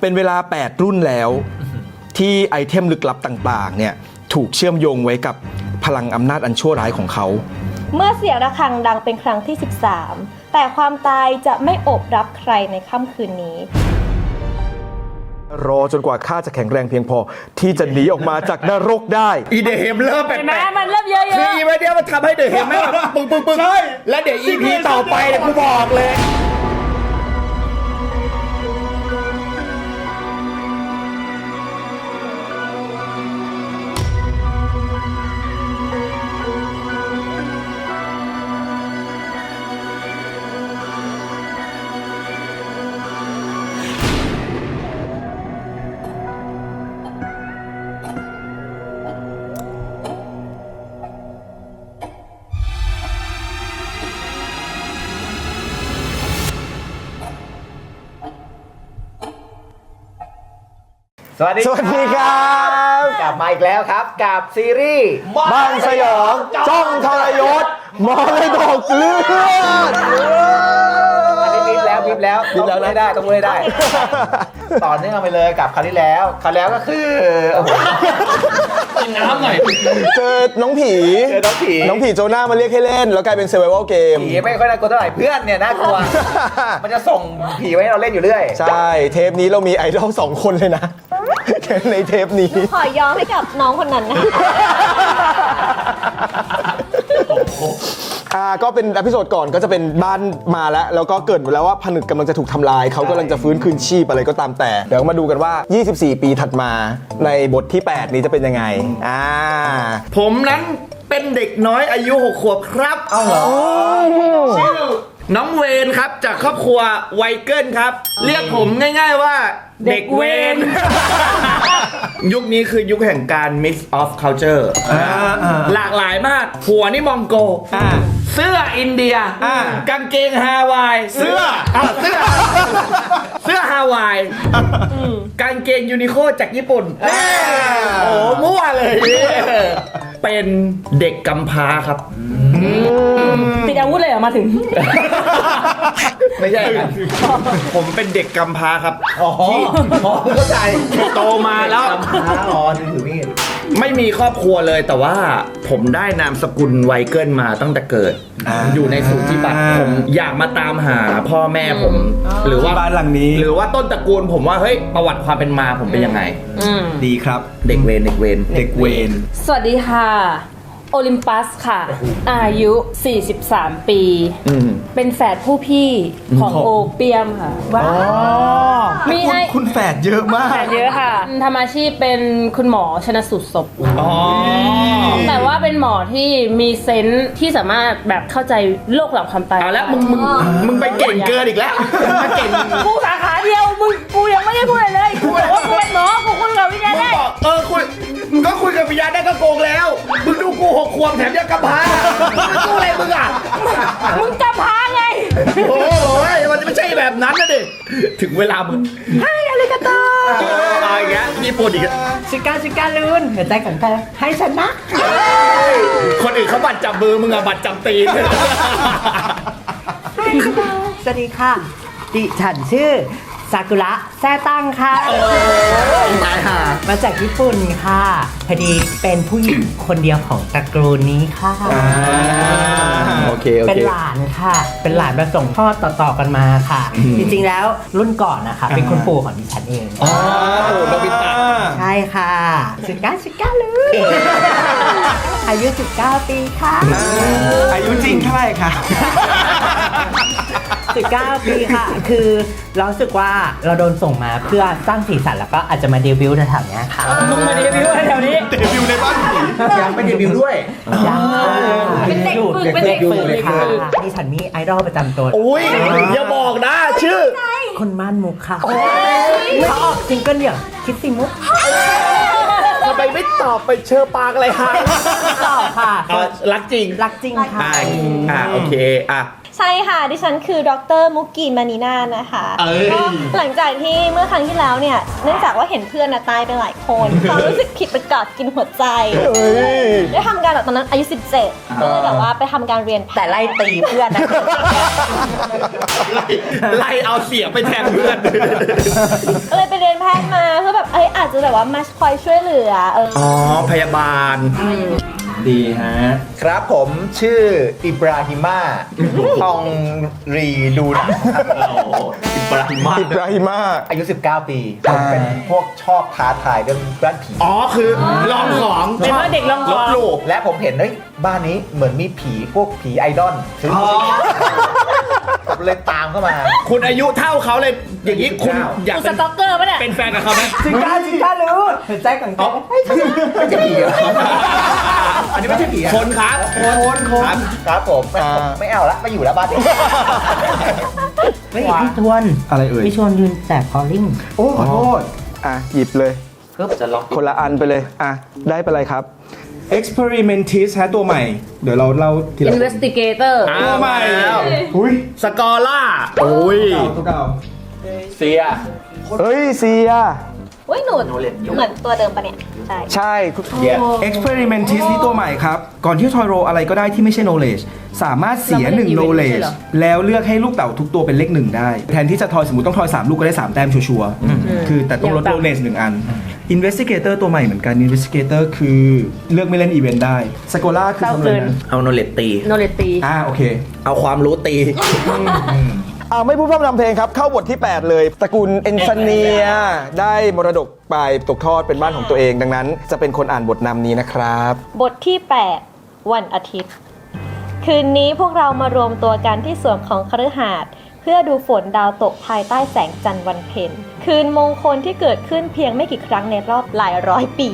เป็นเวลา 8 รุ่นแล้ว ที่ไอเทมลึกลับต่างๆ เนี่ยถูกเชื่อมโยงไว้กับพลังอำนาจอันชั่วร้ายของเขา เมื่อเสียงระฆังดังเป็นครั้งที่ 13 แต่ความตายจะไม่โอบรับใครในค่ำคืนนี้ รอจนกว่าข้าจะแข็งแรงเพียงพอ ที่จะหนีออกมาจากนรกได้ อีเดเฮมเริ่มแปลเห็นไหมกมันเริ่มเยอะๆคืออีเวนต์เนี้ยมันทำให้เดเฮมแม่งแบบปึ้งปึ้งปึ้งและเดี๋ยวอีพีต่อไปเนี่ยกูบอกเลย สวัสดีสวัสดีครับ กลับมาอีกแล้วครับ กับซีรีส์บ้านสยองจ้องทรยศมรดกเลือดอันนี้พิมพ์แล้วพิมพ์แล้วพิมพ์แล้วนะต้องให้ได้ต้องให้ได้ ต่อเนื่องไปเลยกับคราวที่แล้วคราวแล้วก็คือโอ้โหเจอน้องผีเจอน้องผีน้องผีโจนามาเรียกให้เล่น แล้วกลายเป็นเซ r v i ว a l เกมผีไม่ค่อยน่ากลัวเท่าไหร่เพื่อนเนี่ยน่ากลัวมันจะส่งผีไว้ให้เราเล่นอยู่เรื่อย ใช่ เทปนี้เรามีไอดอลสองคนเลยนะ ในเทปนี้ ขอยอมให้กับน้องคนนั้นนะคะอ่าก็เป็นอพิโซดก่อนก็จะเป็นบ้านมาแล้ว แล้วก็เกิดมาแล้วว่าผนึกกำลังจะถูกทำลาย เขากำลังจะฟื้นคืนชีพอะไรก็ตามแต่ เดี๋ยวมาดูกันว่า 24 ปีถัดมาในบทที่ 8 นี้จะเป็นยังไง อ่า ผมนั้นเป็นเด็กน้อยอายุหกขวบครับ เอาเหรอชื่อ น้องเวนครับจากครอบครัวไวเกิลครับ เรียกผมง่ายๆว่า เด็กเวน ยุคนี้คือยุคแห่งการ mix of culture หลากหลายมาก หัวนี่มองโก เสื้ออินเดียกางเกงฮาวาย เสื้อาวเสื้อ เสื้อฮาวายกางเกงยูนิโคจากญี่ปุ่นโอ้มั่วเลย เป็นเด็กกำพร้าครับ ติดอาวุธเลยเหรอมาถึง ไม่ใช่ครับผมเป็นเด็กกำพร้าครับที่เข้าใจโตมาแล้วกำพร้าอ๋อถือมีดไม่มีครอบครัวเลยแต่ว่าผมได้นามสกุลไวเกิลมาตั้งแต่เกิดอยู่ในสูติบัตรผมอยากมาตามหาพ่อแม่ผม หรือว่าบ้านหลังนี้ หรือว่าต้นตระกูลผมว่าเฮ้ยประวัติความเป็นมาผมเป็นยังไงดีครับ เด็กเวรเด็กเวรเด็กเวนสวัสดีค่ะ โอลิมปัสค่ะ อายุ 43 ปี อืม เป็นแฝดผู้พี่ของโอเปียมค่ะ ว้าวมีคุณไอคุณแฝดเยอะมาก แฝดเยอะค่ะทำอาชีพเป็นคุณหมอชนสูตรศพ อ๋อ แต่ว่าเป็นหมอที่มีเซนส์ที่สามารถแบบเข้าใจโลกหลังความตายเอาละมึงมึงมึงไปเก่งเกินอีกแล้ว มาเก่ง กูสาขาเดียว มึงกูยังไม่ได้พูดอะไรเลยกูบอกว่ากูเป็นหมอกูคุยกับวิญญาณมึงได้บอกเออคุยมึงก็คุยกับปิยาได้ก็โกงแล้วมึงดูกูหกขวบแถมยังกำพร้ามึงกูอะไรมึงอะมึงจะพาไงโอ้ยมันไม่ใช่แบบนั้นนะดิถึงเวลามึงให้อะไรกันต่ออะไรอย่างเงี้ยญี่ปุ่นอีกอะชิกาชิกาลูนหัวใจของเธอให้ฉันนะคนอื่นเขาบัตรจับมือมึงอะบัตรจับตีนสวัสดีค่ะ ดิฉันชื่อ ซากุระแซ่ตั้งค่ะ ตายห่ามาจากญี่ปุ่นค่ะ พอดีเป็นผู้หญิง คนเดียวของตระกูลนี้ค่ะ โอเค โอเป็นเค หลานค่ะ เป็นหลานมาส่งทอดต่อๆกันมาค่ะ จริงๆแล้วรุ่นก่อนนะคะ เป็นคุณปู่ของดิฉันเองอ๋อปู่โนบิตะ ใช่ค่ะชิกาชิกาลูนอายุ 19 ปีค่ะ อายุจริงเท่าไหร่คะ 19 ปีค่ะ คือเรารู้สึกว่าเราโดนส่งมาเพื่อสร้างสีสันแล้วก็อาจจะมาเดบิวต์แถวๆเนี้ยค่ะมึงมาเดบิวต์อะไรแถวนี้เดบิวในบ้านผียังไม่เดบิวต์ด้วยยังค่ะเป็นเด็กฝึกเป็นเด็กฝึกเลยค่ะดิฉันมีไอดอลประจำตัวอุ้ยอย่าบอกนะชื่อ คนม่านมุกค่ะเขาออกซิงเกิลเดี่ยวคิดสิมุกทำไมไม่ตอบไปเชอปากอะไรฮะต่อค่ะเอารักจริง รักจริงค่ะ อ่าอ่าโอเค อะ ใช่ค่ะ ดิฉันคือดรมุกกีมานีนานะคะเอ้ย ก็หลังจากที่เมื่อครั้งที่แล้วเนี่ย เนื่องจากว่าเห็นเพื่อนนะตายไปหลายคนความรู้สึกผิดประกาศกินหัวใจได้ทำการแบบตอนนั้นอายุ 17ก็เลยแบบว่าไปทำการเรียนแต่ไล่ตีเพื่อนนะ ไล่ไล่เอาเสียงไปแทนเพื่อน ก็เลยไปเรียนแพทย์มาเพื่อแบบเอ้ยอาจจะแบบว่ามาคอยช่วยเหลือเออ อ๋อ พยาบาล ดีฮะ ครับผมชื่ออิบราฮิมาทองรีดูนอิบราฮิมาอิบราฮิมาอายุ 19 ปีผมเป็นพวกชอบท้าทายเรื่องบ้านผี อ๋อ คือลองของเป็นว่าเด็กลองขลอบงหลู่และผมเห็นเฮ้ยบ้านนี้เหมือนมีผีพวกผีไอดอลซึ่ง ผมเลยตามเข้ามา คุณอายุเท่าเขาเลยอย่างนี้คุณอยากสเป็นต็อกเกอร์ปะเนี่ย เป็นแฟนกับเขาไหมสิกล้าสิกล้ารู้เห็นใจก่อนก็ไม่ใช่ผีเหรออันนี้ไม่ใช่ผีอะคนครับคนคนครับผมไม่อ่าไม่เอาละไม่อยู่แล้วบ้านนี้ เฮ้ยพี่ชวนอะไรเอ่ย พี่ชวนยืนแจกคอลลิ่งโอ้ขอโทษ อะ หยิบเลยปึ๊บจะล็อกคนละอันไปเลย อะ ได้ไปเลยครับ experimentist ฮะตัวใหม่ เดี๋ยวเราเล่าทีละ investigator ตัวใหม่แล้วอุ้ยสกอล่าโอ้ยตัวเก่าเสียเฮ้ยเซียอุ้ยหนูเหมือนตัวเดิมปะเนี่ย ใช่ ใช่ experimentist นี่ตัวใหม่ครับ ก่อนที่ทอยโรอะไรก็ได้ที่ไม่ใช่ knowledge สามารถเสียเราไม่ได้1 event knowledge ใช่เหรอแล้วเลือกให้ลูกเต่าทุกตัวเป็นเลขหนึ่งได้ แทนที่จะทอยสมมติต้องทอย 3 ลูกก็ได้ 3 แต้มชัวร์ๆคือแต่ต้องลด knowledge หนึ่งอัน investigator ตัวใหม่เหมือนกัน investigator คือเลือกไม่เล่นอีเวนต์ได้ scola คือทำอะไรนะเอาโนเลตตี โนเลตี อ่าโอเค เอาความรู้ตี อ่าไม่พูดพร่ำทำเพลงครับ เข้าบทที่ 8 เลยตระกูลเอนซเนียได้มรดกไปตกทอดเป็นบ้านของตัวเอง ดังนั้น จะเป็นคนอ่านบทนำนี้นะครับ บทที่ 8 วันอาทิตย์ คืนนี้พวกเรามารวมตัวกันที่สวนของคฤหาสน์ เพื่อดูฝนดาวตกภายใต้แสงจันทร์วันเพ็ญคืนมงคลที่เกิดขึ้นเพียงไม่กี่ครั้งในรอบหลายร้อยปี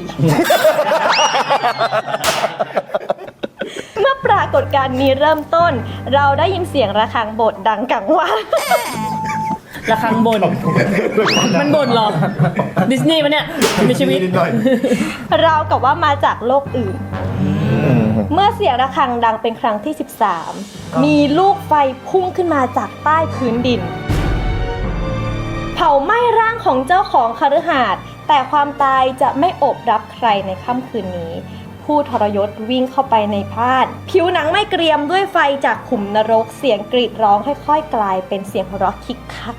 เมื่อปรากฏการณ์นี้เริ่มต้น เราได้ยินเสียงระฆังโบสถ์ดังกังวานระคังบน มันบนเหรอ ดิสนีย์ปะเนี่ยมีชีวิตราวกับว่ามาจากโลกอื่น เมื่อเสียงระฆังดังเป็นครั้งที่ 13 มีลูกไฟพุ่งขึ้นมาจากใต้พื้นดิน เผาไหม้ร่างของเจ้าของคฤหาสน์แต่ความตายจะไม่โอบรับใครในค่ำคืนนี้ ผู้ทรยศวิ่งเข้าไปในพาด ผิวหนังไม่เกรียมด้วยไฟจากขุมนรกเสียงกรีดร้องค่อยๆ กลายเป็นเสียงหัวเราะคิกคัก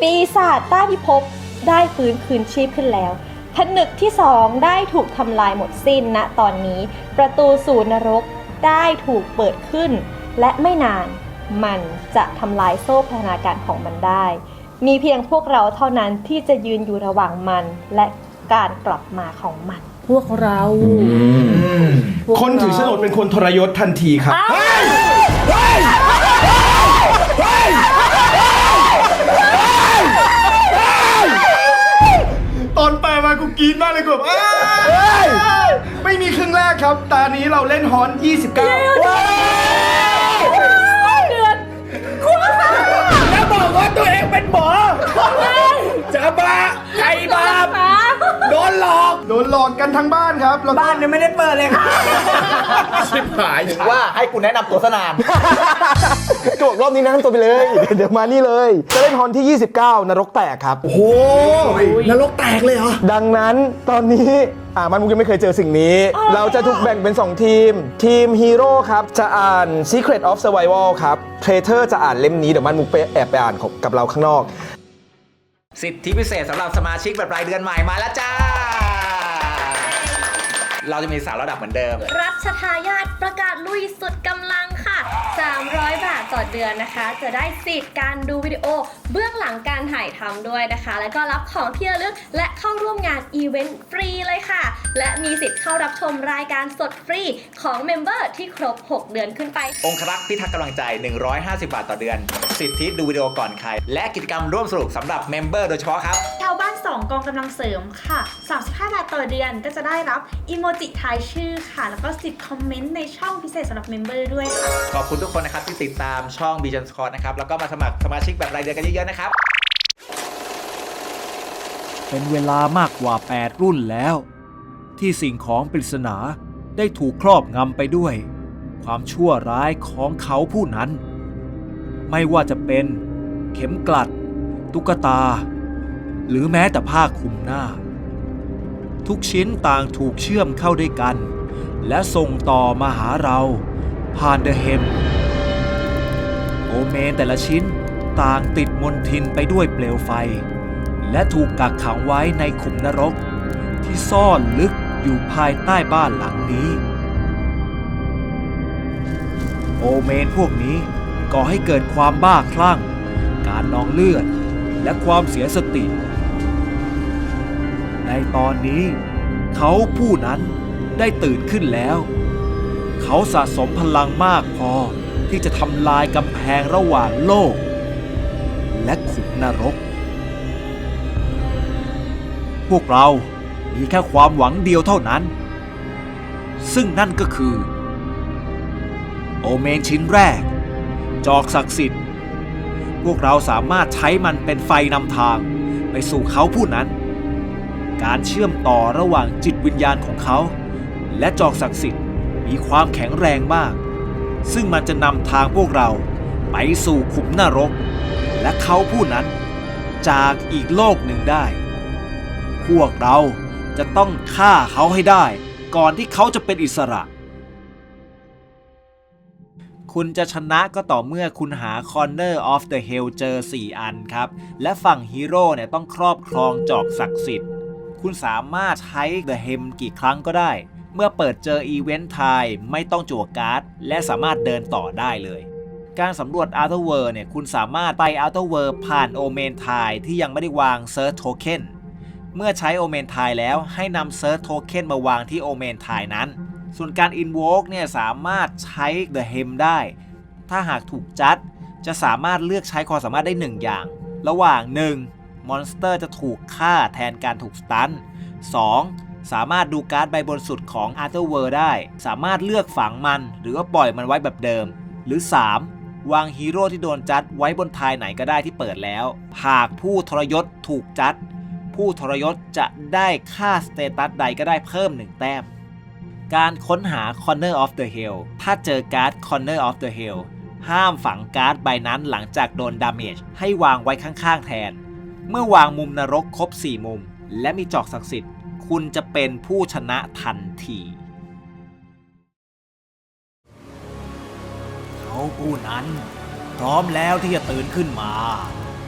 ปีศาจใต้พิภพได้ฟื้นคืนชีพขึ้นแล้ว ผนึกที่สองได้ถูกทำลายหมดสิ้นณตอนนี้ ประตูสู่นรกได้ถูกเปิดขึ้น และไม่นานมันจะทำลายโซ่พัฒนาการของมันได้ มีเพียงพวกเราเท่านั้นที่จะยืนอยู่ระหว่างมันและการกลับมาของมัน พวกเราพวกคนถือโฉนดเป็นคนทรยศทันทีครับ ตอนแปลมากูกรีดมากเลยกูแบบอ้ายไม่มีครึ่งแรกครับ ตานี้เราเล่นฮอน 29แล้วบอกว่าตัวเองเป็นหมอ จะบ้าใครบ้าโดนหลอกโดนหลอกกันทั้งบ้านครับแล้วก็บ้านยังไม่ได้เปิดเลยค่ะชิบหายถึงว่าให้กูแนะนำตัวซะนานก็บอกรอบนี้นะนำตัวไปเลย เดี๋ยวมานี่เลย จะเล่นฮอนที่ 29 นรกแตกครับ โอ้โหนรกแตกเลยเหรอ ดังนั้นตอนนี้อ่ามันมุกยังไม่เคยเจอสิ่งนี้ เราจะถูกแบ่งเป็น 2 ทีม ทีมฮีโร่ครับ จะอ่าน Secret of Survival ครับเทรเทอร์จะอ่านเล่มนี้ เดี๋ยวมันมุกไปแอบไปอ่านของกับเราข้างนอก สิทธิพิเศษสำหรับสมาชิกแบบรายเดือนใหม่มาแล้วจ้า เราจะมีสาวระดับเหมือนเดิม รัชทายาทประกาศลุยสุดกำลังค่ะ 300 บาทต่อเดือนนะคะ จะได้สิทธิ์การดูวิดีโอ เบื้องหลังการถ่ายทำด้วยนะคะ แล้วก็รับของที่ระลึกและเข้าร่วมงานอีเวนต์ฟรีเลยค่ะ และมีสิทธิ์เข้ารับชมรายการสดฟรีของเมมเบอร์ที่ครบ 6 เดือนขึ้นไป องครักษ์พิทักษ์กำลังใจ 150 บาทต่อเดือน สิทธิดูวิดีโอก่อนใคร และกิจกรรมร่วมสนุกสำหรับเมมเบอร์โดยเฉพาะครับ ชาวบ้าน 2 กองกำลังเสริมค่ะ 35 บาทต่อเดือนก็จะได้รับอีโมจิทายชื่อค่ะ แล้วก็สิทธิ์คอมเมนต์ในช่องพิเศษสำหรับเมมเบอร์ด้วยค่ะขอบคุณทุกคนนะครับที่ติดตามช่อง b ีจันสคอร์นะครับ แล้วก็มาสมัครสมาชิกแบบรายเดือนกันเยอะๆนะครับ เป็นเวลามากกว่า 8 รุ่นแล้ว ที่สิ่งของปริศนาได้ถูกครอบงำไปด้วย ความชั่วร้ายของเขาผู้นั้น ไม่ว่าจะเป็น เข็มกลัด ตุ๊กตา หรือแม้แต่ผ้าคลุมหน้า ทุกชิ้นต่างถูกเชื่อมเข้าด้วยกัน และส่งต่อมาหาเรา ผ่านเดอะเฮมโอเมนแต่ละชิ้นต่างติดมนทินไปด้วยเปลวไฟ และถูกกักขังไว้ในขุมนรก ที่ซ่อนลึกอยู่ภายใต้บ้านหลังนี้ โอเมนพวกนี้ก่อให้เกิดความบ้าคลั่ง การนองเลือด และความเสียสติ ในตอนนี้ เขาผู้นั้นได้ตื่นขึ้นแล้ว เขาสะสมพลังมากพอที่จะทำลายกำแพงระหว่างโลก และขุมนรก พวกเรามีแค่ความหวังเดียวเท่านั้น ซึ่งนั่นก็คือ โอเมนชิ้นแรก จอกศักดิ์สิทธิ์ พวกเราสามารถใช้มันเป็นไฟนำทางไปสู่เขาผู้นั้น การเชื่อมต่อระหว่างจิตวิญญาณของเขา และจอกศักดิ์สิทธิ์ มีความแข็งแรงมาก ซึ่งมันจะนำทางพวกเราไปสู่ขุมนรก และเขาผู้นั้นจากอีกโลกหนึ่งได้ พวกเราจะต้องฆ่าเขาให้ได้ ก่อนที่เขาจะเป็นอิสระ คุณจะชนะก็ต่อเมื่อคุณหา Corner of the Hell เจอ 4 อันครับ และฝั่งฮีโร่เนี่ยต้องครอบครองจอกศักดิ์สิทธิ์ คุณสามารถใช้ The Hem กี่ครั้งก็ได้ เมื่อเปิดเจออีเวนต์ไทม์ไม่ต้องจั่วการ์ด และสามารถเดินต่อได้เลย การสำรวจ Outer World เนี่ยคุณสามารถไป Outer World ผ่านโอเมนไทที่ยังไม่ได้วาง Search Token เมื่อใช้โอเมนไทแล้วให้นำ Search Token มาวางที่โอเมนไทนั้น ส่วนการ Invoke เนี่ยสามารถใช้ The Hem ได้ ถ้าหากถูกจัดจะสามารถเลือกใช้ความสามารถได้ 1 อย่าง ระหว่าง 1. มอนสเตอร์จะถูกฆ่าแทนการถูกสตัน 2. สามารถดูการ์ดใบบนสุดของ a r t h e r w o r l d ได้ สามารถเลือกฝังมันหรือว่าปล่อยมันไว้แบบเดิม หรือ 3. วางฮีโร่ที่โดนจัดไว้บนทายไหนก็ได้ที่เปิดแล้ว หากผู้ทรยศถูกจัด ผู้ทรยศจะได้ค่าสเตตัสใดก็ได้เพิ่ม 1 แต้ม การค้นหา Corner of the Hell ถ้าเจอการ์ด Corner of the Hell ห้ามฝังการ์ดใบนั้นหลังจากโดนดาเมจให้วางไว้ข้างๆแทน เมื่อวางมุมนรกครบ 4 มุม และมีจอกศักดิ์สิทธิ์ คุณจะเป็นผู้ชนะทันทีเขาผู้นั้น พร้อมแล้วที่จะตื่นขึ้นมา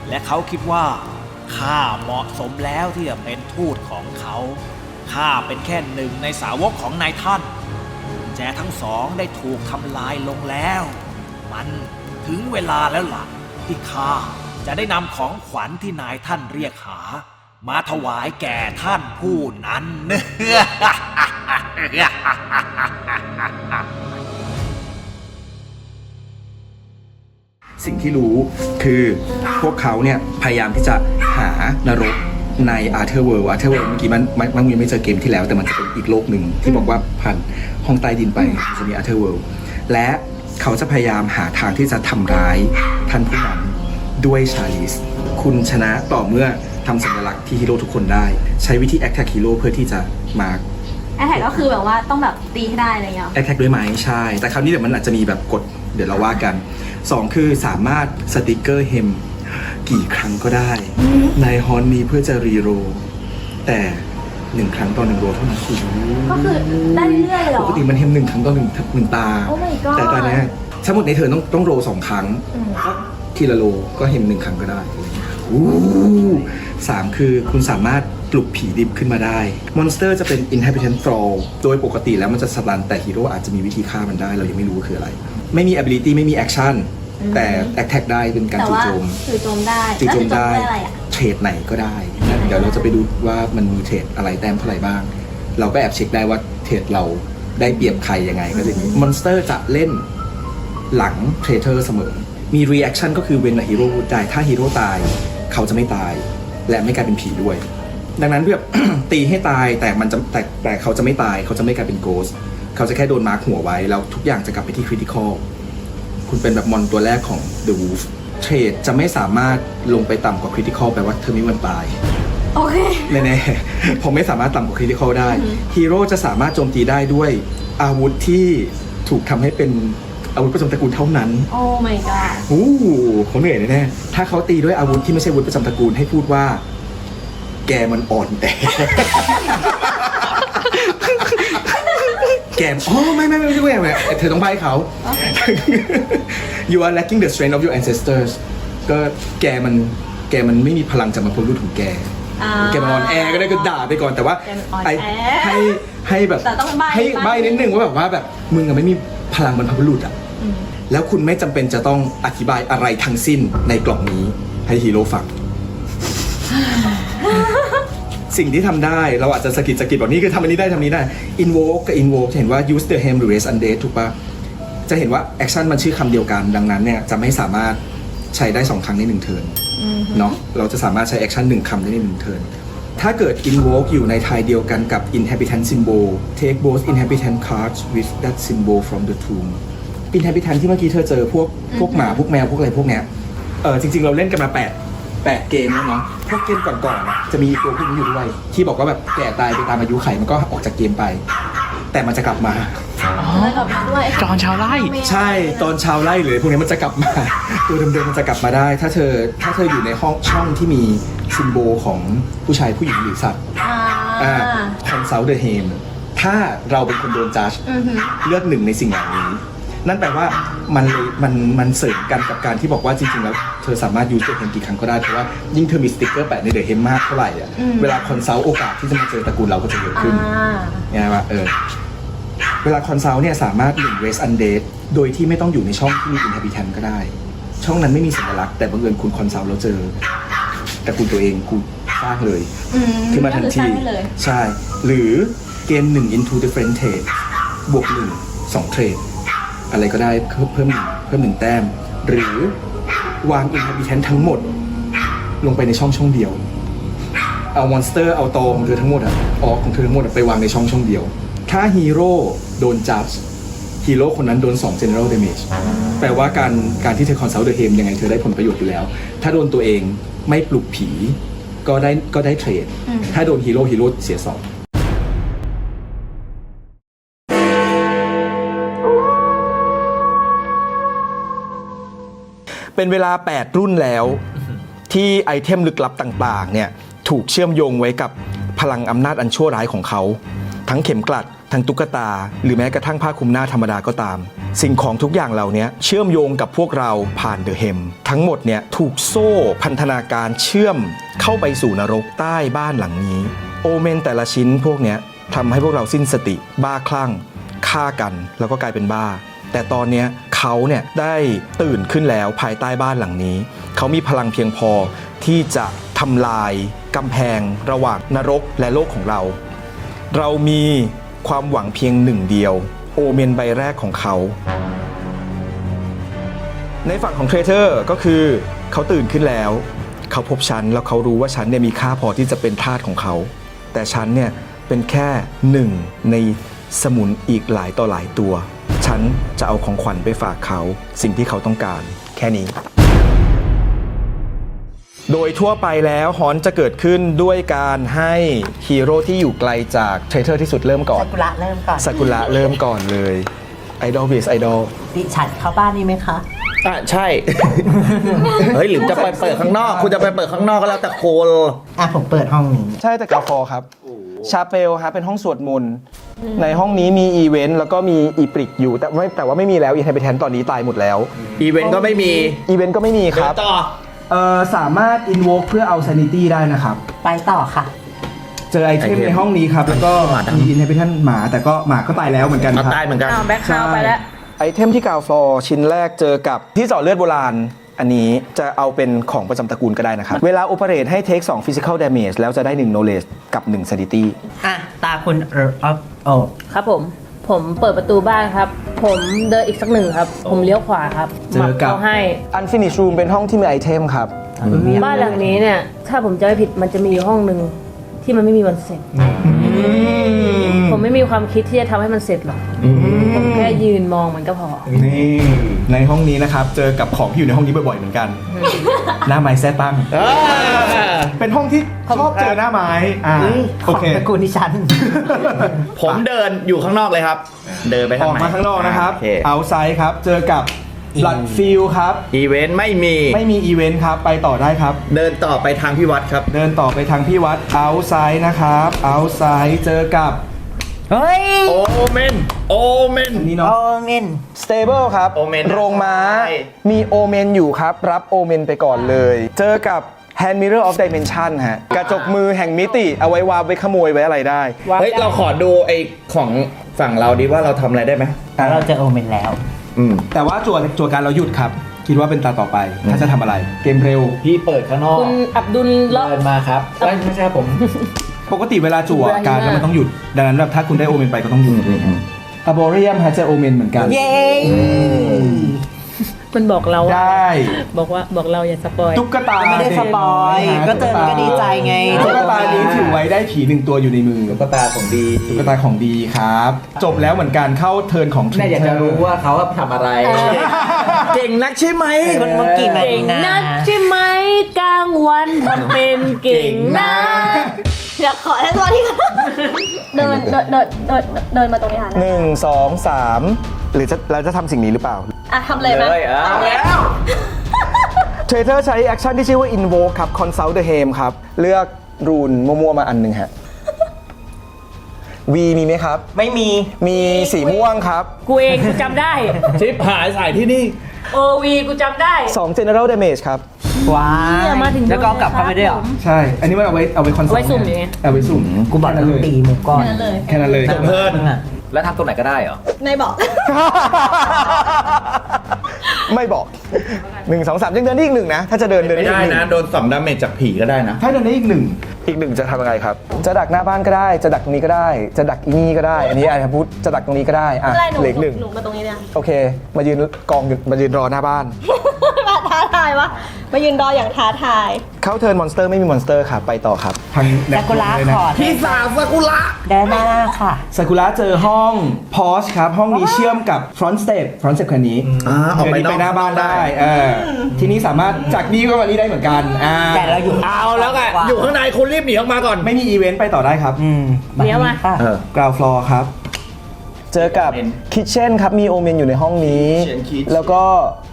และเขาคิดว่าข้าเหมาะสมแล้วที่จะเป็นทูตของเขาข้าเป็นแค่หนึ่งในสาวกของนายท่านแจทั้งสองได้ถูกทำลายลงแล้ว มันถึงเวลาแล้วล่ะที่ข้าจะได้นำของขวัญที่นายท่านเรียกหา มาถวายแก่ท่านผู้นั้น สิ่งที่รู้คือพวกเขาเนี่ยพยายามที่จะหานรกใน a r t h e r World a r t h e r World เมื่อกี้มันมันมันยังไม่เจอเกมที่แล้ว แต่มันจะเป็นอีกโลกหนึ่งที่บอกว่าผ่านห้องใต้ดินไปจะมี a r t h e r World และเขาจะพยายามหาทางที่จะทำร้ายท่านผู้นั้นด้วยชาลิส คุณชนะต่อเมื่อ ทำสัญลักษณ์ที่ฮีโร่ทุกคนได้ ใช้วิธี Attack Hero เพื่อที่จะมาแอทแทกก็คือแบบว่าต้องแบบตีให้ได้อะไรอย่างเงี้ย แอ t แทกด้วยไหมใช่ แต่คราวนี้เดี๋ยวมันอาจจะมีแบบกฎเดี๋ยวเราว่ากัน 2 คือสามารถสติกเกอร์เฮมกี่ครั้งก็ได้ ในฮอนนี้เพื่อจะรีโรลแต่หนึ่งครั้งต่อหนึ่งโรลเท่านั้นคือก็คือได้เรื่อยๆเลยเหรปอ กติมันเฮมหนึ่งครั้งต่อหนึ่งหนึ่งตา Oh my god แต่ตอนเนี้ยทั้งหมดในเธอต้องต้องโรลสองครั้ง อืม ทีละโลก็เห็นหนึ่งครั้งก็ได้ อู้สามคือคุณสามารถปลุกผีดิบขึ้นมาได้ มอนสเตอร์จะเป็น inhabitant thrall โดยปกติแล้วมันจะสตันแต่ฮีโร่อาจจะมีวิธีฆ่ามันได้ เรายังไม่รู้ว่าคืออะไร ไม่มี ability ไม่มี action แต่ attack ได้เป็นการแต่จู่ว่าโจมจู่โจมได้จู่โจมได้แล้วจู่โจมได้อะไรอะ เทรดไหนก็ได้นะเดี๋ยวเราจะไปดูว่ามันมีเทรดอะไรแต้มเท่าไหร่บ้าง เราก็แอบเช็คได้ว่าเทรดเราได้เปรียบใครยังไงก็จะมีมอนสเตอร์จะเล่นหลังเทรเทอร์เสมอ มี reaction ก็คือเวนฮีโร่ตายถ้าฮีโร่ตาย เขาจะไม่ตาย และไม่กลายเป็นผีด้วย ดังนั้นแบบ ตีให้ตายแต่มันจะแต่แต่เขาจะไม่ตาย เขาจะไม่กลายเป็นโกสเขาจะแค่โดนมาร์คหัวไว้ แล้วทุกอย่างจะกลับไปที่คริติคอลคุณเป็นแบบมอนตัวแรกของ The Wolf เทรดจะไม่สามารถลงไปต่ำกว่าคริติคอลแปลว่าเธอไม่มีวันตาย โอเค แน่ๆผมไม่สามารถต่ำกว่าคริติคอลได้ ฮีโร่จะสามารถโจมตีได้ด้วยอาวุธที่ถูกทำให้เป็น อาวุธประจำตระกูลเท่านั้นโอ้ my god อู้เขาเหนื่อยแน่ๆถ้าเขาตีด้วยอาวุธที่ไม่ใช่อาวุธประจำตระกูลให้พูดว่า แกมันอ่อนแอแกมอ๋อไม่ไม่ไม่ไม่ใช่ไม่ไม่เธอต้องใบเขา you are lacking the strength of your ancestors ก็แกมันแกมันไม่มีพลังจากมาพ้นรุ่นของแกแกมันอ่อนแอก็ได้ก็ด่าไปก่อนแต่ว่าแกมันอ่อนไอ้แอให้ให้แบบแต่ต้องใบ้ให้ใบ้ใบนิดนึงว่าแบบว่าแบบมึงอะไม่มีพลังบรรพบุรุษอะ แล้วคุณไม่จำเป็นจะต้องอธิบายอะไรทั้งสิ้นในกล่องนี้ให้ฮีโร่ฟัง สิ่งที่ทำได้เราอาจจะสะกิดสะกิดบอกนี่คือทำอันนี้ได้ทำอันนี้ได้ invoke กับ invoke จะเห็นว่า use the hem หรือ raise undead ถูกปะจะเห็นว่า action มันชื่อคำเดียวกัน ดังนั้นเนี่ยจะไม่สามารถใช้ได้สองครั้งในหนึ่งเทิร์นเนาะเราจะสามารถใช้ action หนึ่งคำได้ในหนึ่งเทิร์นถ้าเกิด invoke อยู่ในทายเดียวกันกับ inhabitant symbol take both inhabitant cards with that symbol from the tomb inhabitant ที่เมื่อกี้เธอเจอพวกพวกหมาพวกแมวพวกอะไรพวกเนี้ยเออจริง ๆ เราเล่นกันมาแปดแปดเกมแล้วเนาะพวกเกมก่อนๆอะจะมีตัวพวกนี้อยู่ด้วยที่บอกว่าแบบแก่ตายไปตามอายุไขมันก็ออกจากเกมไป แต่มันจะกลับมา แล้วก็ด้วยจอนชาวไร่ ใช่ตอนเชาวไล่เลยพวกนี้มันจะกลับมา ตัวเดิมๆมันจะกลับมาได้ ถ้าเธอถ้าเธออยู่ในห้องช่องที่มีซิมโบลของผู้ชายผู้หญิงหรือสัตว์อ่าคอนซัลเดอร์เฮมถ้าเราเป็นคนโดนจัดอือหือ เลือกหนึ่งในสิ่งเหล่านี้ นั่นแปลว่ามันเลยมันมันเสริมกันกับการที่บอกว่าจริงๆแล้วเธอสามารถยูสเดอร์เฮมกี่ครั้งก็ได้เพราะว่ายิ่งเธอมีสติ๊กเกอร์แปะในเดอะเฮมมากเท่าไหร่อะเวลาคอนซัลท์โอกาสที่จะมาเจอตระกูลเราก็จะเยอะขึ้นอ่าไงว่าเออเวลาคอนซัลท์เนี่ยสามารถหนึ่ง raise undead โดยที่ไม่ต้องอยู่ในช่องที่มี inhabitant ก็ได้ ช่องนั้นไม่มีสัญลักษณ์แต่บังเอิญคุณคอนซัลท์แล้วเจอแต่คุณตัวเองคุณสร้างเลยอืมขึ้นมาทันก็คือสทีร้างได้เลยใช่ หรือเกณฑ์หนึ่ง into different trade บวกหนึ่งสองเทรด อะไรก็ได้เพิ่มเพิ่มหนึ่งเพิ่มหนึ่งแต้ม หรือวาง inhabitant ทั้งหมด ลงไปในช่องช่องเดียว เอามอนสเตอร์เอาตอของเธอทั้งหมดอะออกของเธอทั้งหมดอะไปวางในช่องช่องเดียว ถ้าฮีโร่โดนจับฮีโร่คนนั้นโดน 2 general damage แปลว่าการการที่เธอคอนซัลท์เดอะเฮมยังไงเธอได้ผลประโยชน์อยู่แล้ว ถ้าโดนตัวเองไม่ปลุกผีก็ได้ก็ได้เทรด ถ้าโดนฮีโร่ฮีโร่เสียสอง เป็นเวลา 8 รุ่นแล้ว ที่ไอเทมลึกลับต่างๆเนี่ยถูกเชื่อมโยงไว้กับพลังอำนาจอันชั่วร้ายของเขา ทั้งเข็มกลัด ทั้งตุ๊กตา หรือแม้กระทั่งผ้าคลุมหน้าธรรมดาก็ตาม สิ่งของทุกอย่างเหล่านี้เชื่อมโยงกับพวกเราผ่านเดอะเฮมทั้งหมดเนี่ยถูกโซ่พันธนาการเชื่อมเข้าไปสู่นรกใต้บ้านหลังนี้ โอเมนแต่ละชิ้นพวกเนี้ยทำให้พวกเราสิ้นสติ บ้าคลั่งฆ่ากัน แล้วก็กลายเป็นบ้า แต่ตอนเนี้ย เขาเนี่ยได้ตื่นขึ้นแล้วภายใต้บ้านหลังนี้ เขามีพลังเพียงพอที่จะทำลายกำแพงระหว่างนรกและโลกของเรา เรามีความหวังเพียงหนึ่งเดียว โอเมนใบแรกของเขา ในฝั่งของเทรเทอร์ก็คือเขาตื่นขึ้นแล้ว เขาพบฉันแล้วเขารู้ว่าฉันเนี่ยมีค่าพอที่จะเป็นทาสของเขา แต่ฉันเนี่ยเป็นแค่หนึ่งในสมุนอีกหลายต่อหลายตัว ฉันจะเอาของขวัญไปฝากเขา สิ่งที่เขาต้องการแค่นี้ โดยทั่วไปแล้วฮอนจะเกิดขึ้นด้วยการให้ฮีโร่ที่อยู่ไกลจากเทรเทอร์ที่สุดเริ่มก่อนกุระเริ่มก่อนซากุระเริ่มก่อนเลยไอดอลเบสไอดอลดิฉันเข้าบ้านนี้ไหมคะ อะใช่ เฮ้ยหรือจะไปเปิดข้างนอก คุณจะไปเปิดข้างนอกก็แล้วแต่โคนอะผมเปิดห้องนี้ ใช่แต่กาฟอครับ ชาเปลฮะเป็นห้องสวดมนต์ ในห้องนี้มีอีเวนต์แล้วก็มีอีปริกอยู่แต่ไม่แต่ว่าไม่มีแล้วอีเทนเปแทนตอนนี้ตายหมดแล้วอีเวนต์ก็ไม่มีอีเวนต์ก็ไม่มีครับต่อเอ่อสามารถ invoke เพื่อเอา sanity ได้นะครับ ไปต่อค่ะ เจอไอเทมในห้องนี้ครับ แล้วก็มี inhabitant หมา แต่ก็หมาก็ตายแล้วเหมือนกันครับตายเหมือนกันอ้าวแบ็คคาวไปแล้วไอเทมที่กาวฟอร์ชิ้นแรกเจอกับที่เจาะเลือดโบราณอันนี้จะเอาเป็นของประจำตระกูลก็ได้นะครับ เวลาโอเปเรตให้เทค2 physical damage แล้วจะได้ 1 knowledge กับ 1 sanity อะ ตาคุณเออ อโอครับผม ผมเปิดประตูบ้านครับ ผมเดินอีกสักหนึ่งครับ ผมเลี้ยวขวาครับเจอกับ หมัเขาให้ unfinished room เป็นห้องที่มีไอเทมครับ บ้านหลังนี้เนี่ย ถ้าผมจะไม่ผิดมันจะมีอยู่ห้องหนึ่งที่มันไม่มีวันเสร็จ ผมไม่มีความคิดที่จะทำให้มันเสร็จหรอกผมแค่ยืนมองมันก็พอ นี่ในห้องนี้นะครับ เจอกับของที่อยู่ในห้องนี้บ่อยๆเหมือนกัน หน้าไม้แซ่ตั้ง เป็นห้องที่ชอบเจอหน้าไม้อ่าขโอองเคตระกูลดิฉัน ผมเดินอยู่ข้างนอกเลยครับ เดินไปอทางอกไหนมาข้างนอกนะครับโอเคเอาไซด์ครับ เจอกับ blood field ครับ อีเวนต์ไม่มี ไม่มีอีเวนต์ครับ ไปต่อได้ครับ เดินต่อไปทางพี่วัดครับ เดินต่อไปทางพี่วัดเอาไซด์นะครับเอาไซด์เจอกับ เฮ้ย โอเมน โอเมน นี่โอเนาะเมน stable ครับโอเมนโรงม้า ใช่ มีโอเมนอยู่ครับ รับโอเมนไปก่อนเลย เจอกับ Hand Mirror of Dimension ฮะ กระจกมือแห่งมิติ เอาไว้วาบไว้ขโมยไว้อะไรได้เฮ้ย เราขอดูไอ้ของฝั่งเราดีว่าเราทำอะไรได้ไหมแล้วเราเจอโอเมนแล้ว อืม แต่ว่าจั่วจั่วการเราหยุดครับ คิดว่าเป็นตาต่อไป ถ้าจะทำอะไร เกมเร็ว พี่เปิดข้างนอกคุณอับดุลเลาะเดินมาครับไม่ไม่ใช่ผม ปกติเวลาจั่วการแล้วมันต้องหยุด ดังนั้นแบบถ้าคุณได้โอเมนไปก็ต้องหยุดอะบอริยมฮะเจอโอเมนเหมือนกัน เย้มันบอกเราว่าได้บอกว่าบอกเราอย่าสปอยตุ๊กตาไม่ได้สปอยฮะก็เจอก็ดีใจไงตุ๊กตานี้ถือไว้ได้ผีหนึ่งตัวอยู่ในมือตุ๊กตาของดีตุ๊กตาของดีครับ จบแล้วเหมือนกันเข้าเทิร์นของน่าอยากจะรู้ว่าเขาทำอะไร เก่งนักใช่ไหมคนเมื่อกี้มาเก่งนะนักใช่ไหมกลางวันทำเป็นเก่งนะอยากขอให้ตัวที่เดินเดินเดินเดินเดินมาตรงนี้ค่ะหนึ่งสองสามหรือจะเราจะทำสิ่งนี้หรือเปล่า อะทำเลยไหมเลยอะ ทำเลยเทรเทอร์ใช้แอคชั่นที่ชื่อว่า Invoke ครับ Consult the Hem ครับ เลือกรูนมั่วๆมาอันหนึ่งฮะ V มีไหมครับ ไม่มี มีสีม่วงครับ กูเองกูจำได้ ชิปหายสายที่นี่ โอวีกูจำได้ 2 General Damage ครับ ว้าเนี่ยยมาถึงแล้วก็เอากลับเข้าไปด้วยเหรอ ใช่ อันนี้มันเอาไว้เอาไว้คอนโซลไว้สุ่มอย่างเงี้ย เอาไว้สุ่มกูบอกแล้วตีหมูก้อนแค่นั้นเลยเพิ่นมึงอะแล้วทำตรงไหนก็ได้เหรอในบอก ไม่บอก 1 2 3ยังเดินได้อีกหนึ่งนะ ถ้าจะเดินเดินไม่ได้ได้อีกหนึ่นะงโดนสองดาเมจจากผีก็ได้นะ ถ้าเดินได้อีกหนึ่ง อีกหนึ่งจะทำอะไรครับ จะดักหน้าบ้านก็ได้ จะดักตรงนี้ก็ได้ จะดักอีนี่ก็ได้ อันนี้อาจจะพูดจะดักตรงนี้ก็ได้อะไม่เป็นไรหนูเหลืออกหนึ่งหนูมาตรงนี้เนี่ยโอเค มายืนกองอยู่มายืนรอหน้าบ้านมาท้าทายวะมายืนรออย่างท้าทาย เข้าเทิร์นมอนสเตอร์ไม่มีมอนสเตอร์ครับไปต่อครับ ทางแนซาวกุระเลยนะขอพี่สาวซากุระ เดินหน้าค่ะ ซากุระเจอห้องพอชครับ ห้องนี้เชื่อมกับฟรอนต์สเต e ฟรอนต์สเต e คันนี้อ่าออกไปเดี๋ยวนี้ไปหน้าบ้านได้เออทีนี้สามารถจากนี้ก็มานี้ได้เหมือนกันอ่าแต่เราอยู่เอาแล้วไงอยู่ข้างในคุณรีบหนีออกมาก่อนไม่มีอีเวนต์ไปต่อได้ครับอืมเดี๋ยวมาค่ะเออกราวฟลอร์ครับ เจอกับคิทเช่นครับมีโอเมนอยู่ในห้องนี้ Kitchen Kitchen แล้วก็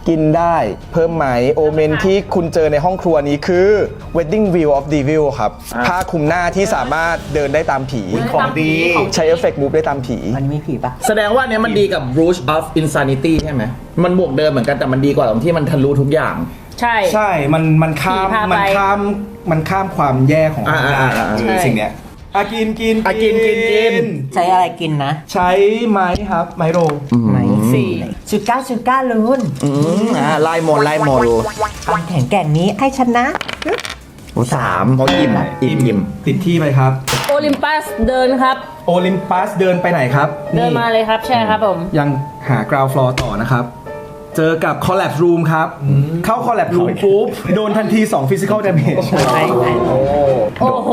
กินได้เพิ่มไหมโอเมนที่คุณเจอในห้องครัวนี้คือ Wedding View of Devil ครับผ้าคลุมหน้าที่สามารถเดินได้ตามผี ของดี ใช้เอฟเฟกต์มูฟได้ตามผี มันมีผีปะแสดงว่าเนี้ยมันดีกับ Rouge of Insanity ใช่ไหม มันบวกเดิมเหมือนกันแต่มันดีกว่าตรงที่มันทะลุทุกอย่าง ใช่ ใช่ มันมันข้าม ผีพาไปมันข้าม มันข้ามความแย่ของอ่าอ่าอ่าอ่าเออใช่สิ่งเนี้ย อากินกินอะกินกินกิน ใช้อะไรกินนะใช้ไม้ครับ ไม้โรลไหมสี่ชูก้าชูก้าลูนอืมอ่าไล่โมนไล่โมนความแข็งแกร่งนี้ให้ชนะสามเขาอิ่มอิ่มอิ่มติดที่ไปครับ โอลิมปัสเดินครับ โอลิมปัสเดินไปไหนครับเดินมาเลยครับ ใช่ครับผม ยังหากราวฟลอร์ต่อนะครับ เจอกับ Collapse Room ครับ เข้า Collapse Room ปุ๊บ โดนทันที 2 Physical Damage โอ้โห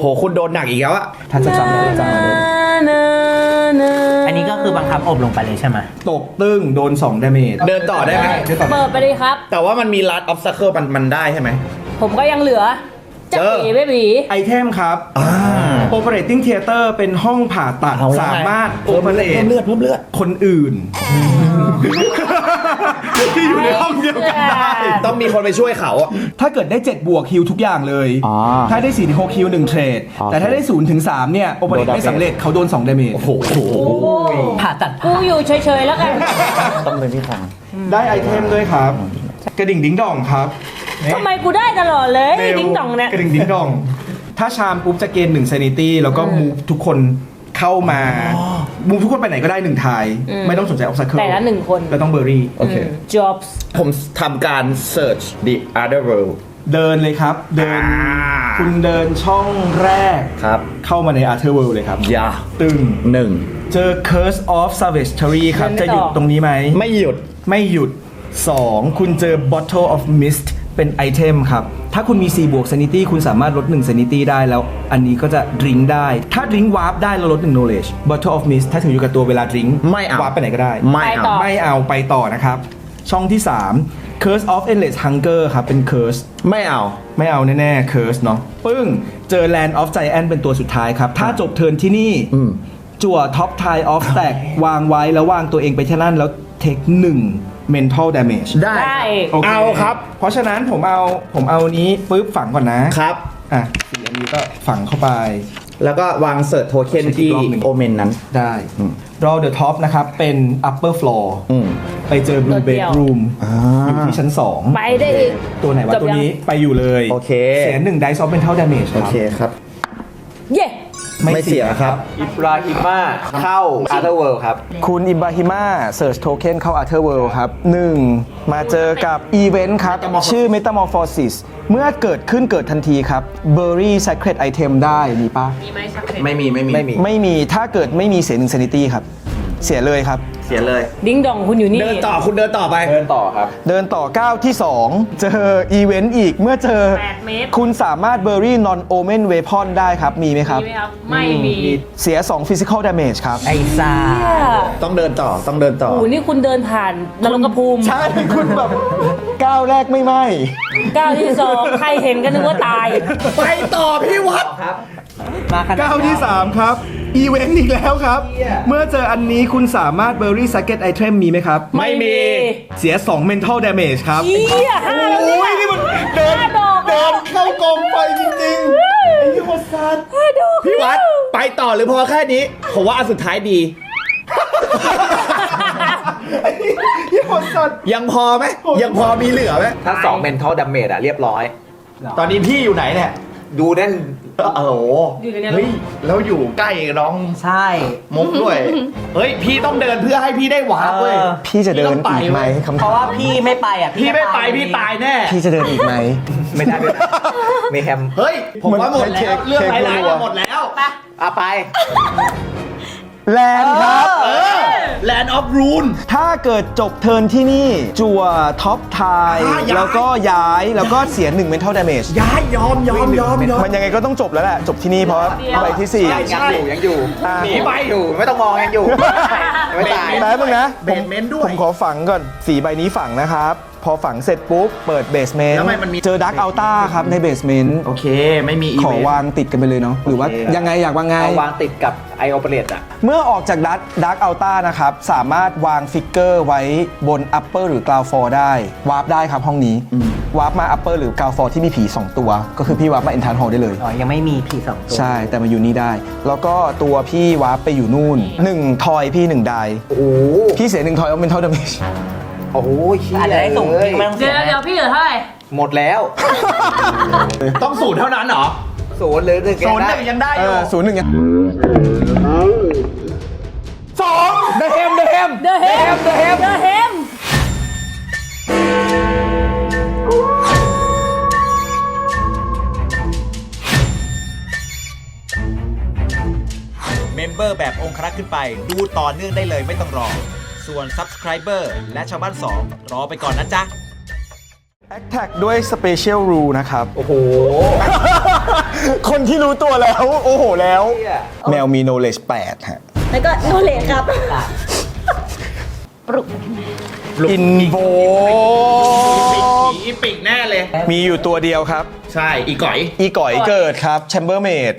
โหคุณโดนหนักอีกแล้วอะถ้าจะจำได้จำได้อันนี้ก็คือบังคับอบลงไปเลยใช่ไหมตกตึ้งโดน 2 Damage เดินต่อได้ไหมเดินต่อเปิดไปเลยครับ แต่ว่ามันมีลัดออฟซัคเคิลมันมันได้ใช่ไหม ผมก็ยังเหลือจะเจอเอ๋เบบีไอเทมครับอ่า Operating Theater เป็นห้องผ่าตัด เอาแล้วไงสามารถ เพิ่มเลือด operate เพิ่มเลือดเพิ่มเลือด คนอื่น ที่อยู่ในห้องเดียวกันได้ ต้องมีคนไปช่วยเขาอะถ้าเกิดได้ 7 บวกฮิวทุกอย่างเลย อ๋อถ้าได้4ถึง6ฮิว1เทรด โอเคแต่ถ้าได้0ถึง3เนี่ย โอเปเรตโดนไม่สำเร็จเขาโดน2 damage โอ้โหผ่าตัดกูอยู่เฉยๆแล้วกัน ต้องเป็นที่ทางได้ไอเทมด้วยครับ กระดิ่งดิ้งดองครับทำไมกูได้ตลอดเลยเร็วดิ้งดองเนี่ยกระดิ่งดิ้งดอง ถ้าชามปุ๊บจะเกณฑ์1 sanity แล้วก็มูฟทุกคนเข้ามามูฟทุกคนไปไหนก็ได้1ทายอืมไม่ต้องสนใจ obstacle แต่ละหนึ่งคนแล้วต้องเบอร์รี่โอเค jobs ผมทำการ search the other world เดินเลยครับ เดินอ่าคุณเดินช่องแรกครับ เข้ามาใน Arthur World เลยครับยาตึงหนึ่งเจอ Curse of Savagery ครับเดินไม่จะหยุดต่อตรงนี้ไหม ไม่หยุดไม่หยุด 2 คุณเจอ Bottle of Mist เป็นไอเทมครับ ถ้าคุณมี4บวก Sanity คุณสามารถลด1 Sanity ได้แล้ว อันนี้ก็จะดริงได้ ถ้าดริงวาร์ปได้แล้วลด1 Knowledge Bottle of Mist ถ้าถืออยู่กับตัวเวลาดริงไม่เอา วาร์ปไปไหนก็ได้ ไม่ไปเอาต่อไม่เอาไปต่อนะครับ ช่องที่ 3 Curse of Endless Hunger ครับ เป็น Curse ไม่เอา ไม่เอาแน่ๆ Curse เนาะปึ้ง เจอ Land of Giant เป็นตัวสุดท้ายครับ ถ้าจบเทิร์นที่นี่ อืม จั่วท็อปทายออฟแตกวางไว้แล้ววางตัวเองไปที่นั่นแล้ว เทคหนึ่ง mental damage ได้ได้ โอเคเอาครับ เพราะฉะนั้นผมเอาผมเอานี้ปุ๊บฝังก่อนนะครับ อะสีอันนี้ก็ฝังเข้าไป แล้วก็วางเสิร์ชโทเค็นที่อีกรอบหนึ่ง โอเมนนั้น ได้ Draw the top นะครับ เป็น upper floor อืม ไปเจอ blue ตัวเดียว bedroom อยู่ที่ชั้น 2 ไปได้อีก ตัวไหนวะจบยัง ตัวนี้ไปอยู่เลยโอเค เสียหนึ่ง dice of mental damage โอเคครับ เย่ไม่เสียครับ อิบราฮิมาเข้าอาร์เธอร์เวิลด์ครับ คุณอิบราฮิมาเ e ิร์ชโทเค็นเข้า Arthur World ครับ 1. มาเจอกับอีเวนต์ครับ ชื่อ Metamorphosis เมื่อเกิดขึ้นเกิดทันทีครับ Bury Sacred Item ได้มีปะไม่มีไม่มี ไม่มีไม่มีถ้าเกิดไม่มีเสียหนึ่ง sanity ครับ เสียเลยครับ เสียเลย ดิ้งดองคุณอยู่นี่ เดินต่อคุณเดินต่อไปเดินต่อครับ เดินต่อก้าวที่ 2 เจออีเวนต์อีกเมื่อเจอ 8 เมตรคุณสามารถ Bury Non Omen Weapon ได้ครับ มีไหมครับ มีไหมครับ ไม่มีเสีย2 Physical Damage ครับ ไอ้ซ่าต้องเดินต่อต้องเดินต่อ โอ้โหนี่คุณเดินผ่านนรกภูมิใช่คุณแบบ ก้าวแรกไม่ไหมก้าวที่สองใครเห็นก็นึกว่าตาย ไปต่อพี่วัด มาขนาดก้าวที่ 3 ครับ อีเวนต์อีกแล้วครับ เมื่อเจออันนี้คุณสามารถ bury sacred item มีไหมครับ ไม่มี เสีย 2 mental damage ครับเหี้ยห้าแล้วเนี่ยนี่มันเดินห้าดอกเดินเข้ากองไฟจริงๆไอ้ยี่ห้อซัดห้าดอกพี่วัดไปต่อหรือพอแค่นี้ ผมว่าอันสุดท้ายดี ยี่ห้อซัด ยังพอไหมยังพอมีเหลือไหมถ้า2 mental damage อะเรียบร้อย ตอนนี้พี่อยู่ไหนเนี่ย ดูนั่นโอ้โหอยู่ในนี้เฮ้ยแล้วอยู่ใกล้น้องใช่ มุกด้วย เฮ้ย พี่ต้องเดินเพื่อให้พี่ได้วาร์ปเว้ยเออ พี่จะเดินพี่ต้องไปอีกไหมเว้ยคำเพถามราะว่าพี่ไม่ไปอะพี่ไม่ไปพี่ตายแน่ พี่จะเดินอีกไหม ไม่ได้ไม่ได้มีแฮมเฮ้ย ผมว่าหมดมันเค้แล้วกเรื่องเค้กร้ายๆรัวมาหมดแล้ว อะไป แลนด์ครับ เออ Land of Rune ถ้าเกิดจบเทิร์นที่นี่ จั่วท็อปทายอ่าย้าย แล้วก็ย้ายแล้วก็เสีย1 mental damage ย้ายยอมยอมยอมยอมมันยังไงก็ต้องจบแล้วแหละ จบที่นี่เพราะใบที่ใช่4ยังอยู่ยังอยู่อะหนีไปอยู่ไม่ต้องมองยังอยู่ ยังไม่ตาย แป๊บนึงนะเบสเมนต์ด้วย ผมขอฝังก่อนสีใบนี้ฝังนะครับพอฝังเสร็จปุ๊บ เปิดเบสเมนแล้วต์ทำไมมันมี เจอดักอัลต้าครับในเบสเมนต์โอเค ไม่มีอีขอเวนต์วางติดกันไปเลยเนาะหรือว่าโอเค ยังไงอยากวางไง เอาวางติดกับไอโอเปเรตอะเมื่อออกจากดักดักอัลต้านะครับ สามารถวางฟิกเกอร์ไว้บน upper หรือกราวฟอร์ได้ วาร์ปได้ครับห้องนี้วาร์ปมา upper หรือกราวฟอร์ที่มีผี 2 ตัว ก็คือพี่วาร์ปมา enter hall ได้เลย อ๋อ ยังไม่มีผีสองตัว ใช่แต่มาอยู่นี่ได้ แล้วก็ตัวพี่วาร์ปไปอยู่นู่น1ทอยพี่1ไดโอ้โหพี่เสีย1ทอยเอาเป็นเท่าดาเมจ โอ้โหเชี่ยอาจจะได้ส่งเลยจริงไม่ต้องเดี๋เสียยวเดี๋ยวพี่เหลือเท่าไหร่หมดแล้ว ต้องศูนย์เท่านั้นเหรอศูนย์หรือหนึ่งศูนย์หได้นึ่งยังได้เออยู่อศูนย์หนึ่งยังสองเดอะเฮมเดอะเฮม เดอะเฮมเดอะเฮม เดอะเฮมเมมเบอร์แบบองครักษ์ขึ้นไป ดูต่อเนื่องได้เลยไม่ต้องรอ ส่วน Subscriber และชาวบ้าน 2 รอไปก่อนนะจ๊ะ แอคแท็กด้วย Special Rule นะครับ โอ้โห คนที่รู้ตัวแล้ว โอ้โหแล้ว แมวมี knowledge 8ฮะ แล้วก็โนเลครับ ปลุกอินโวอีปิกแน่เลย มีอยู่ตัวเดียวครับ ใช่ อีก่อย อีก่อยเกิดครับ Chambermaid